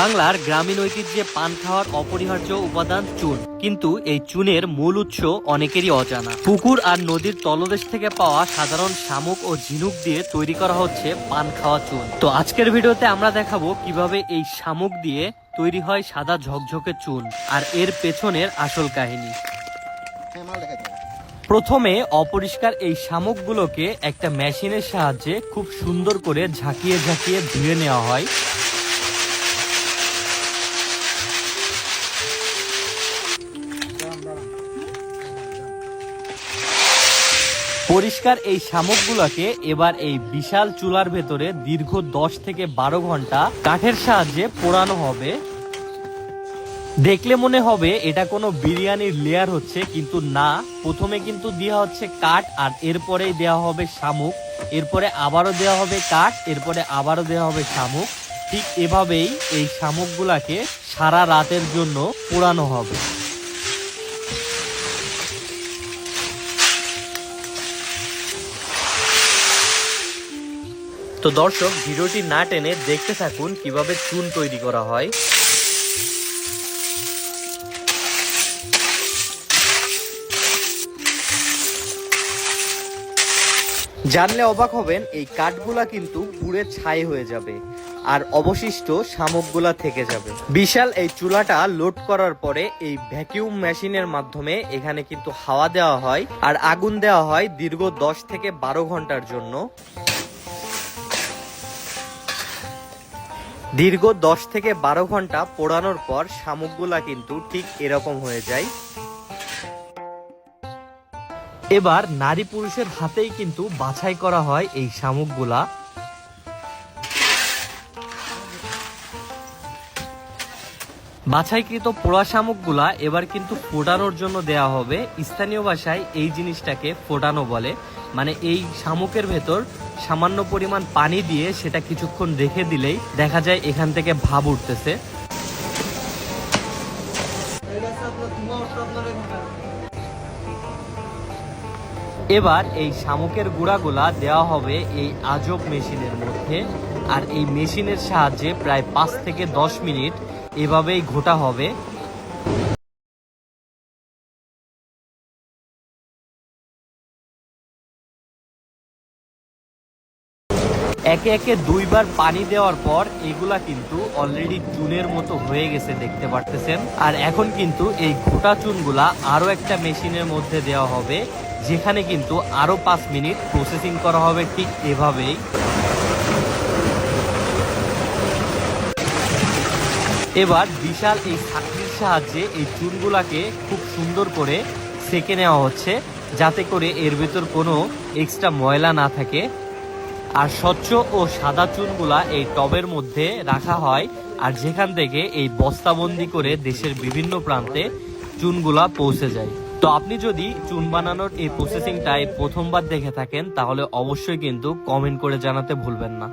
বাংলার গ্রামীণ ঐতিহ্যে পান খাওয়ার অপরিহার্য উপাদান চুন। কিন্তু এই চুনের মূল উৎস অনেকেরই অজানা। পুকুর আর নদীর তলদেশ থেকে পাওয়া সাধারণ শামুক ও ঝিনুক দিয়ে তৈরি করা হচ্ছে পান খাওয়া চুন। তো আজকের ভিডিওতে আমরা দেখাবো কীভাবে এই শামুক দিয়ে তৈরি হয় সাদা ঝকঝকে চুন আর এর পেছনের আসল কাহিনী। প্রথমে অপরিষ্কার এই শামুকগুলোকে একটা মেশিনের সাহায্যে খুব সুন্দর করে ঝাঁকিয়ে ঝাঁকিয়ে ধুয়ে নেওয়া হয়। পরিষ্কার এই শামুকগুলোকে এবার এই বিশাল চুলার ভেতরে দীর্ঘ দশ থেকে বারো ঘণ্টা কাঠের সাহায্যে পোড়ানো হবে। দেখলে মনে হবে এটা কোনো বিরিয়ানির লেয়ার হচ্ছে, কিন্তু না। প্রথমে কিন্তু দেওয়া হচ্ছে কাঠ, আর এরপরেই দেওয়া হবে শামুক। এরপরে আবারও দেওয়া হবে কাঠ, এরপরে আবারও দেওয়া হবে শামুক। ঠিক এভাবেই এই শামুকগুলাকে সারা রাতের জন্য পোড়ানো হবে। তো দর্শক, ভিডিওটি না টেনে দেখতে থাকুন কীভাবে চুন তৈরি করা হয়। জানলে অবাক হবেন, এই কাঠগুলা কিন্তু পুড়ে ছাই হয়ে যাবে আর অবশিষ্ট শামুকগুলা থেকে যাবে। বিশাল এই চুলাটা লোড করার পরে এই ভ্যাকিউম মেশিনের মাধ্যমে এখানে কিন্তু হাওয়া দেওয়া হয় আর আগুন দেওয়া হয় দীর্ঘ দশ থেকে বারো ঘণ্টার জন্য। দীর্ঘ দশ থেকে বারো ঘণ্টা পোড়ানোর পর শামুকগুলা কিন্তু ঠিক এরকম হয়ে যায়। এবার নারী পুরুষের হাতেই কিন্তু বাছাই করা হয় এই শামুকগুলা। বাছাইকৃত পোড়া শামুকগুলা এবার কিন্তু ফোটানোর জন্য দেয়া হবে। স্থানীয় ভাষায় এই জিনিসটাকে ফোটানো বলে। মানে এই শামুকের ভেতর সামান্য পরিমাণ পানি দিয়ে সেটা কিছুক্ষণ রেখে দিলেই দেখা যায় এখান থেকে ভাব উঠতেছে। এবার এই শামুকের গুঁড়াগুলা দেওয়া হবে এই আজব মেশিনের মধ্যে, আর এই মেশিনের সাহায্যে প্রায় পাঁচ থেকে দশ মিনিট এভাবেই ঘোটা হবে। একে একে দুইবার পানি দেওয়ার পর এগুলা কিন্তু অলরেডি চুনের মতো হয়ে গেছে দেখতে পারতেছেন। আর এখন কিন্তু এই গোটা চুনগুলা আরও একটা মেশিনের মধ্যে দেওয়া হবে, যেখানে কিন্তু আরও পাঁচ মিনিট প্রসেসিং করা হবে ঠিক এভাবেই। এবার বিশাল এই ছাকনির সাহায্যে এই চুনগুলাকে খুব সুন্দর করে সেকে নেওয়া হচ্ছে, যাতে করে এর ভেতর কোনো এক্সট্রা ময়লা না থাকে। আর স্বচ্ছ ও সাদা চুনগুলা এই টবের মধ্যে রাখা হয়, আর যেখান থেকে এই বস্তাবন্দি করে দেশের বিভিন্ন প্রান্তে চুনগুলা পৌঁছে যায়। তো আপনি যদি চুন বানানোর এই প্রসেসিংটাই প্রথমবার দেখে থাকেন, তাহলে অবশ্যই কিন্তু কমেন্ট করে জানাতে ভুলবেন না।